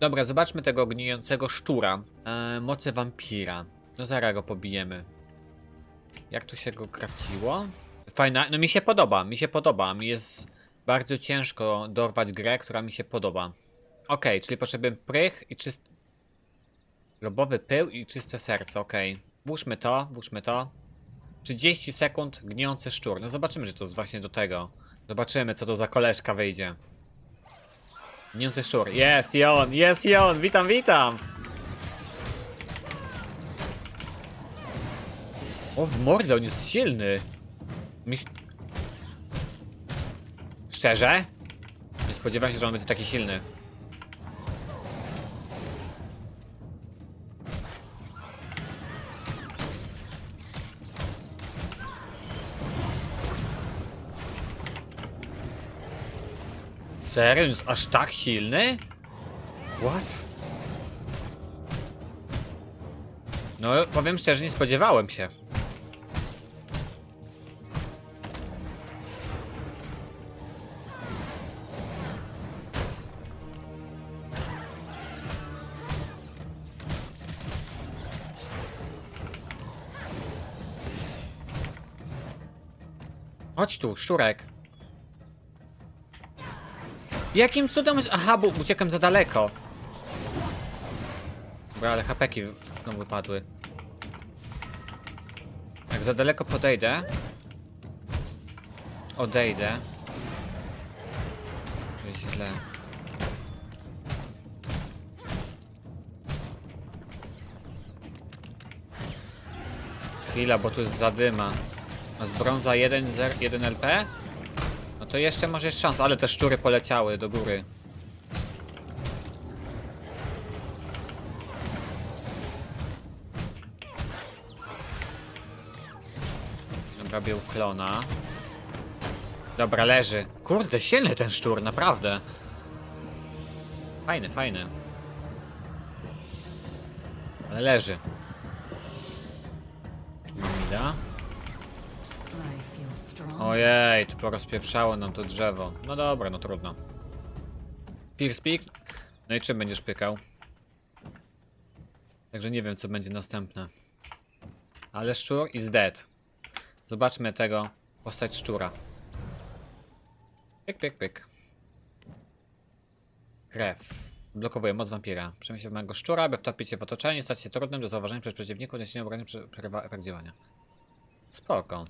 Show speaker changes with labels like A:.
A: Dobra, zobaczmy tego gnijącego szczura. E, moce wampira. No zaraz go pobijemy. Jak tu się go krawciło? Fajna, no mi się podoba, mi się podoba. Mi jest bardzo ciężko dorwać grę, która mi się podoba. Okej, czyli potrzebujemy prych i czyst... Grobowy pył i czyste serce, okej. Włóżmy to, włóżmy to. 30 sekund gnijący szczur. No zobaczymy, że to jest właśnie do tego. Zobaczymy, co to za koleżka wyjdzie. Gnijący szczur. Jest i on, jest i on. Witam, witam. O, w mordę, on jest silny. Mi... Szczerze? Nie spodziewałem się, że on będzie taki silny. Serio? Jest aż tak silny? What? No, powiem szczerze, nie spodziewałem się. Chodź tu, szczurek. Jakim cudem... Aha, bo uciekam za daleko. Dobra, ale hapeki znowu wypadły. Jak za daleko podejdę... Odejdę. Jest źle. Chwila, bo tu jest zadyma. A z brąza 1, 0, 1 LP? No to jeszcze może jest szansa, ale te szczury poleciały do góry. Bił klona. Dobra, leży. Kurde, silny ten szczur, naprawdę. Fajny, fajny. Ale leży. Mamida.
B: I feel strong.
A: Ojej, tu porozpieprzało nam to drzewo. No dobra, no trudno. Speak. No i czym będziesz pykał? Także nie wiem, co będzie następne. Ale szczur is dead. Zobaczmy tego postać szczura. Pyk, pyk, pyk. Krew. Blokowuje moc wampira. Przemyśl małego szczura, aby wtopić się w otoczenie, stać się trudnym do zauważenia przez przeciwników, nie obrony przerywa efekt działania. Spoko.